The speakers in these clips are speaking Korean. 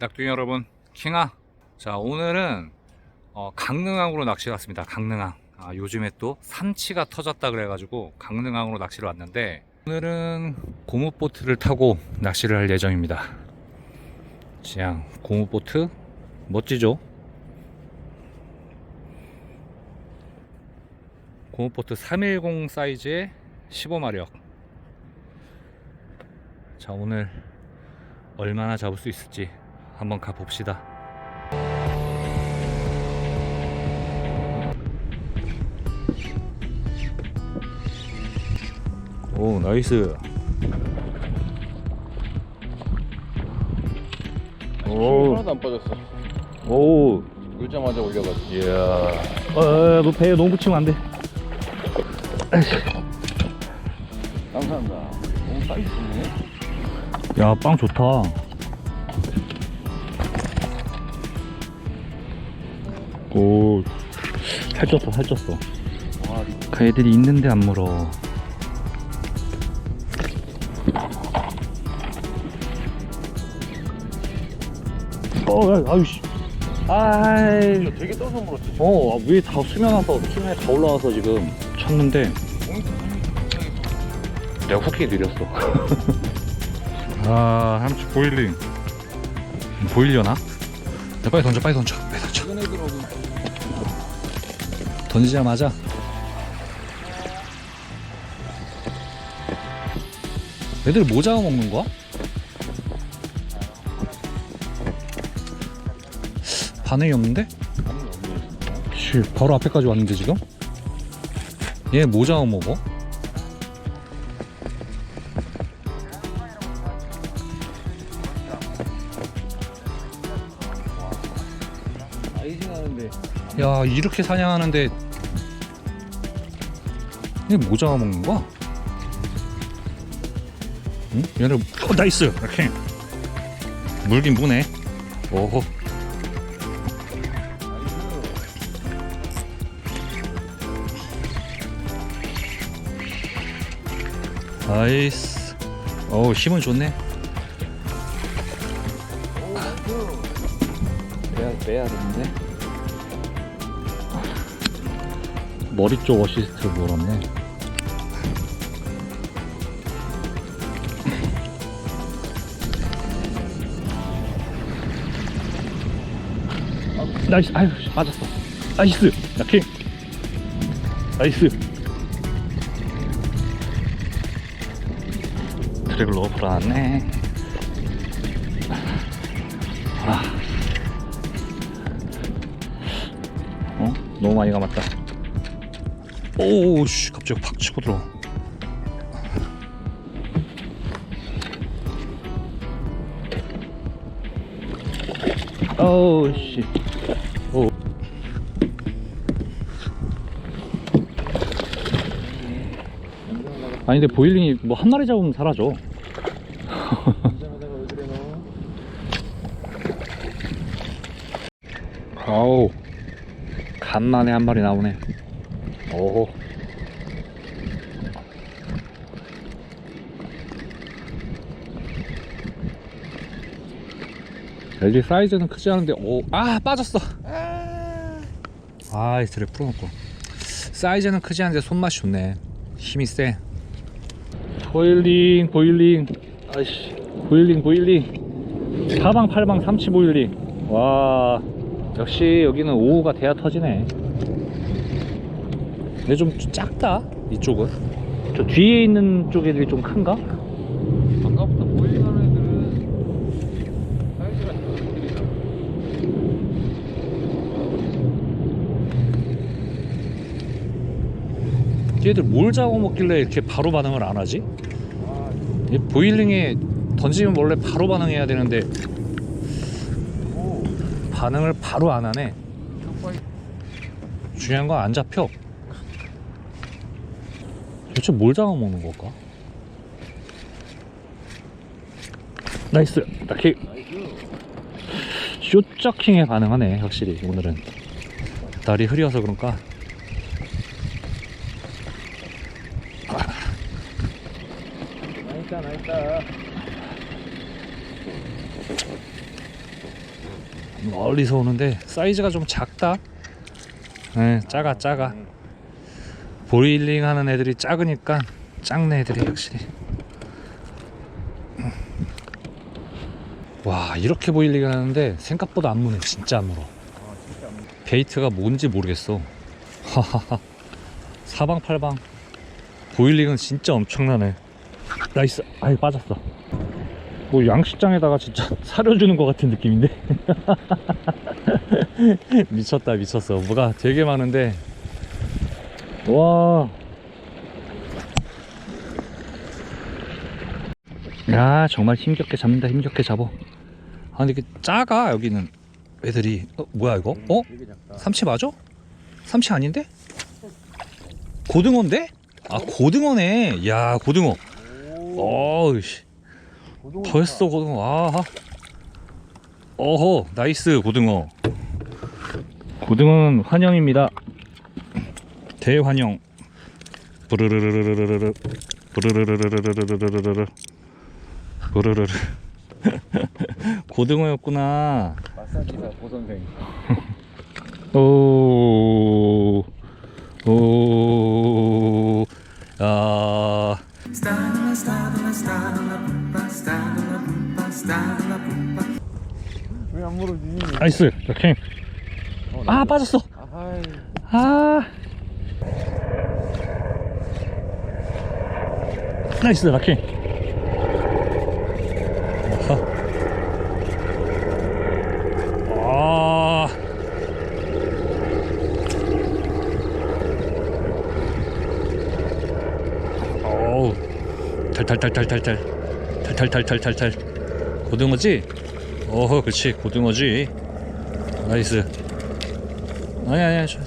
낙둥이 여러분 킹아. 자 오늘은 어, 강릉항으로 낚시 갔습니다. 강릉항. 아, 요즘에 또 삼치가 터졌다 그래가지고 강릉항으로 낚시를 왔는데 오늘은 고무보트를 타고 낚시를 할 예정입니다. 그냥 고무보트? 멋지죠? 고무보트 310 사이즈의 15마력. 자 오늘 얼마나 잡을 수 있을지 한번 가봅시다 오 나이스 오, 하나도 안 빠졌어. 오, 물자마자 올려가지고. 이야. 어, 너 배에 너무 붙이면 안 돼. 감사합니다. 너무 사이즈 좋네. 야, 빵 좋다. 오, 살쪘어, 살쪘어. 와, 그 애들이 있는데 안 물어. 어, 야, 아유씨. 아이. 되게 떠서 물었지. 어, 위에 다 수면 와서, 수면에 다 올라와서 지금 쳤는데, 내가 후기 느렸어. 아, 함치 보일링. 보이려나? 야, 빨리 던져, 빨리 던져, 빨리 던져. 던지자마자 애들 뭐 잡아 먹는 거야? 반응이 없는데? 씨, 바로 앞에까지 왔는데 지금? 얘 뭐 잡아 먹어? 아이징 하는데. 야 이렇게 사냥하는데 얘뭐 잡아 먹는 거야? 응? 얘를 어, 나이스! 이렇게. 물긴 무네. 오호. 나이스. 어우 힘은 좋네. 빼야, 빼야 되는 머리 쪽 어시스트 물었네. 나이스 아유 맞았어. 나이스 나킹 나이스. 너무 불안네. 아. 어? 너무 많이 감았다 오우씨 갑자기 팍 치고 들어. 오우씨. 오 아니 근데 보일링이 뭐 한 마리 잡으면 사라져? 아우. 간만에 한 마리 나오네 오호 LG 사이즈는 크지 않은데 오 아 빠졌어. 아이 드랙 풀어놓고. 사이즈는 크지 않은데 손맛이 좋네. 힘이 세. 보일링 보일링. 아이씨. 보일링 보일링. 사방 팔방 삼치 보일링. 와 역시 여기는 오후가 돼야 터지네 근데 좀 작다 이쪽은 저 뒤에 있는 쪽 애들이 좀 큰가? 아까부터 하는 애들은 사이즈가 작은 얘들 뭘 잡아먹길래 이렇게 바로 반응을 안 하지? 아, 이 보일링에 던지면 원래 바로 반응해야 되는데 오. 반응을 바로 안 하네 중요한 건 안 잡혀 도대체 뭘 잡아먹는 걸까? 나이스 나킥 쇼저킹에 반응하네 확실히 오늘은 날이 흐려서 그런가 나있다, 나있다. 멀리서 오는데 사이즈가 좀 작다. 네, 작아 작아. 보일링 하는 애들이 작으니까 작네 애들이 확실히. 와 이렇게 보일링 하는데 생각보다 안 무네 진짜 안 물어. 베이트가 뭔지 모르겠어. 사방팔방 보일링은 진짜 엄청나네. 나이스. 아이 빠졌어. 뭐 양식장에다가 진짜 사려주는 것 같은 느낌인데 미쳤다 미쳤어 뭐가 되게 많은데 와. 야 정말 힘겹게 잡는다 힘겹게 잡어. 아 근데 이게 작아 여기는 애들이. 어, 뭐야 이거? 어. 삼치 맞아? 삼치 아닌데? 고등어인데? 아 고등어네. 야 고등어. 어우씨. 벌써 고등어. 아하. 어허 나이스 고등어. 고등어는 환영입니다 대환영. 부르르르르르르르. 부르르르르르르르르르 부르르르. 고등어였구나. 마사지사 고선생. 오, 오, 야, 왜안 물어주니? 나이스, 오케이. 아, 빠졌어. 아하이. 아, 나이스, 라키. 아, 어우, 탈탈탈탈탈탈, 탈탈탈탈탈탈. 고등어지? 어허, 그렇지, 고등어지. 나이스. 아니 아니. 어, 저,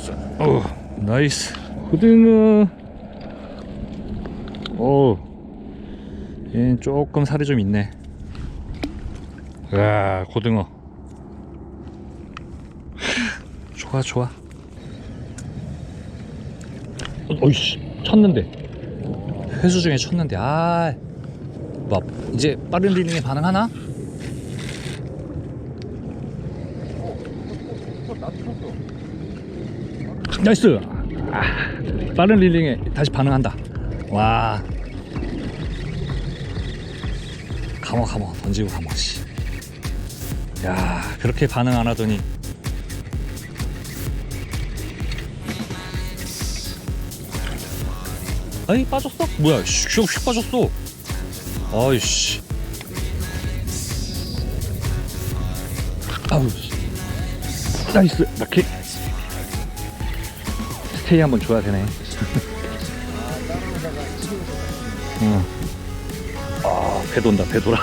저. 어, 나이스 고등어 오 얘는 조금 살이 좀 있네. 와 고등어. 하, 좋아 좋아. 어, 어이씨 쳤는데. 회수 중에 쳤는데. 아 뭐, 이제 빠른 리딩에 반응하나? 나이스! 아, 빠른 릴링에 다시 반응한다. 와 감어 감어 던지고 감어 씨. 야 그렇게 반응 안 하더니 아이 빠졌어? 뭐야 슉슉 슉 빠졌어 아이씨 아우 씨. 나이스 라키 스테이 한번 줘야 되네. 배 돈다, 배 돌아.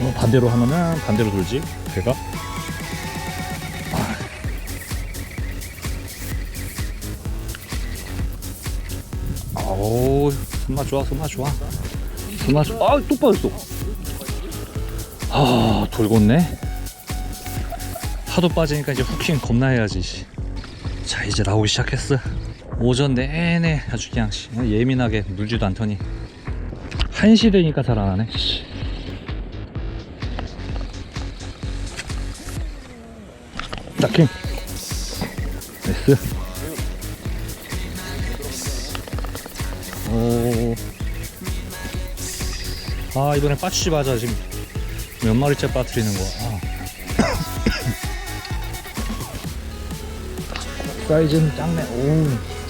어, 반대로 하면은 반대로 돌지, 배가. 아. 아우, 손맛 좋아, 손맛 좋아. 손맛 좋아. 아, 또 빠졌어. 아, 돌겠네. 하도 빠지니까 이제 후킹 겁나 해야지. 씨. 자 이제 나오기 시작했어. 오전 내내 아주 그냥 씨, 예민하게 물지도 않더니 1시 되니까 잘 안 하네. 씨. 락킹. 나이스. 오. 아 이번에 빠치지 마자 지금 몇 마리째 빠뜨리는 거야. 아. 사이즈는 작네. 오.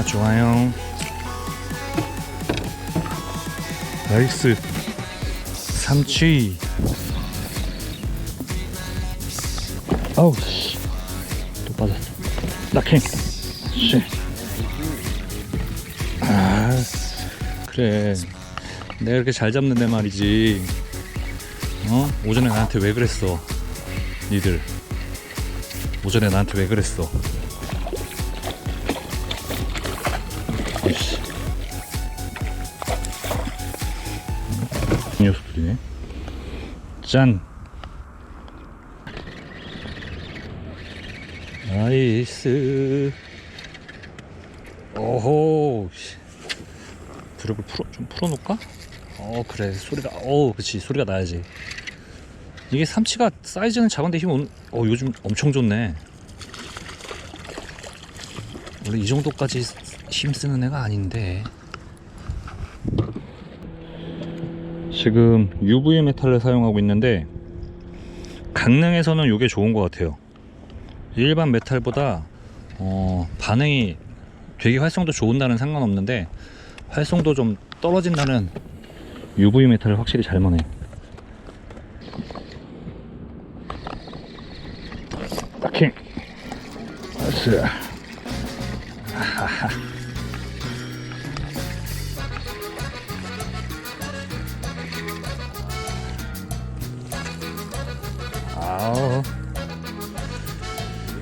정말 좋아요. 나이스. 삼치. 아우 씨. 또 빠졌어. 낙행. 씨. 아. 그래. 내가 이렇게 잘 잡는데 말이지. 어? 오전에 나한테 왜 그랬어? 니들. 오전에 나한테 왜 그랬어? 이 녀석들이네. 짠. 나이스. 오호. 씨. 드롭을 풀어 좀 풀어놓을까? 어 그래 소리가 어 그치 소리가 나야지. 이게 삼치가 사이즈는 작은데 힘 온, 어 요즘 엄청 좋네. 원래 이 정도까지 힘 쓰는 애가 아닌데. 지금 UV 메탈을 사용하고 있는데 강릉에서는 이게 좋은 것 같아요. 일반 메탈보다 어, 반응이 되게 활성도 좋은다는 상관없는데 활성도 좀 떨어진다는 UV 메탈을 확실히 잘 먹네. 딱킹. 아하 아우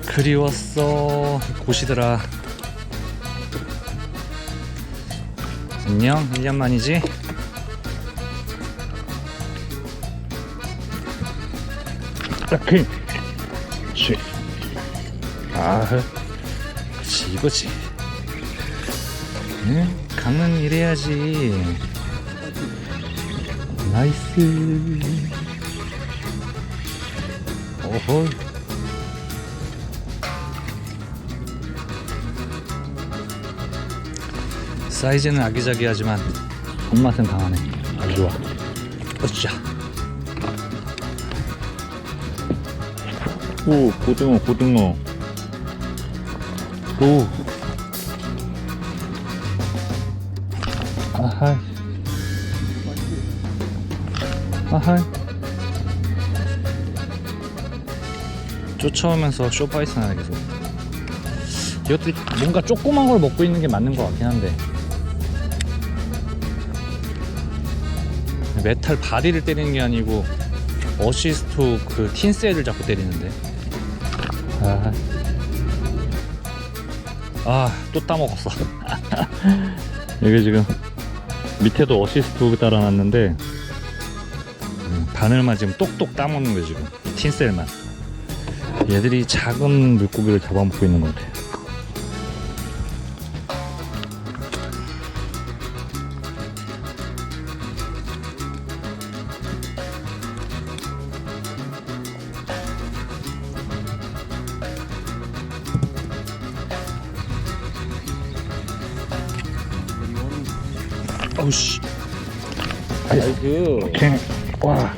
그리웠어. 고시더라. 안녕 1년 만이지? 그치 아 이거지. 응? 강릉 이래야지. 나이스 오호 사이즈는 아기자기하지만 손맛은 강하네. 아주 좋아. 어쩌 오 고등어 고등어. 오. 아하이. 아하 쫓아오면서 쇼파이스 하나 계속. 이것도 뭔가 조그만 걸 먹고 있는 게 맞는 것 같긴 한데. 메탈 바디를 때리는 게 아니고 어시스트 그 틴셀을 자꾸 때리는데. 아, 아 또 따먹었어. 이게 지금 밑에도 어시스트 달아놨는데 음, 바늘만 지금 똑똑 따먹는 거야 지금. 이 틴셀만 얘들이 작은 물고기를 잡아먹고 있는 것 같아 어우씨 나이스. 오케이 와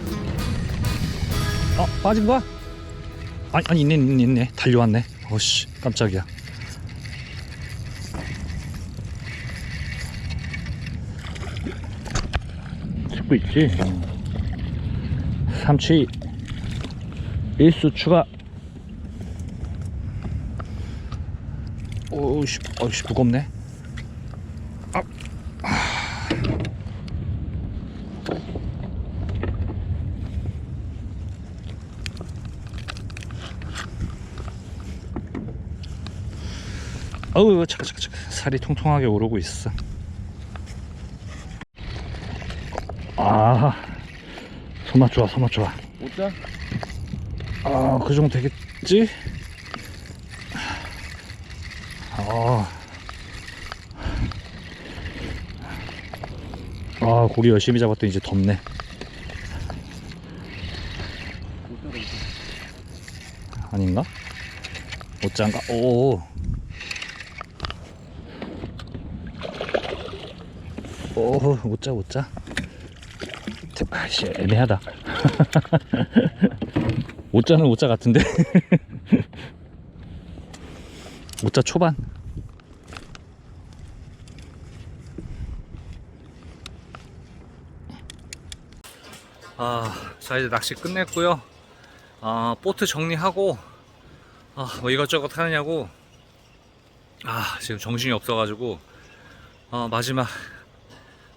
어? 빠진 거야? 아니, 아니 있네 있네 있네. 달려왔네. 어씨 깜짝이야. 찍고 있지? 삼치 일수 추가. 오우씨 어우씨 무겁네 어우 잠깐 잠깐 잠깐 살이 통통하게 오르고 있어 아 손맛 좋아 손맛 좋아 오자? 아그 정도 되겠지? 아, 아 고기 열심히 잡았더니 이제 덥네 아닌가? 옷장가? 오 오, 못 자, 못 자. 아씨, 애매하다. 옷자는 옷자 같은데. 옷자 초반. 아, 자 이제 낚시 끝냈고요. 아, 보트 정리하고 아, 뭐 이것저것 하느냐고 아, 지금 정신이 없어가지고 어, 마지막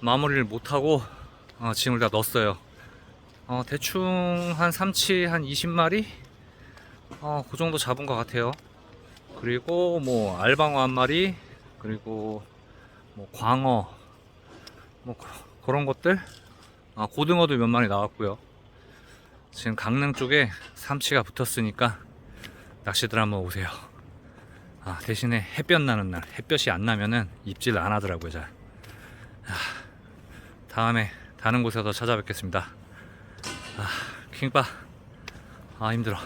마무리를 못하고 어, 짐을 다 넣었어요. 어, 대충 한 삼치 한 20마리? 어, 그 정도 잡은 것 같아요. 그리고 뭐 알방어 한 마리, 그리고 뭐 광어, 뭐 그- 그런 것들. 아, 고등어도 몇 마리 나왔고요. 지금 강릉 쪽에 삼치가 붙었으니까 낚시들 한번 오세요. 아, 대신에 햇볕 나는 날 햇볕이 안 나면은 입질 안 하더라고요 잘 아, 다음에 다른 곳에서 찾아뵙겠습니다. 아, 킹바 아 힘들어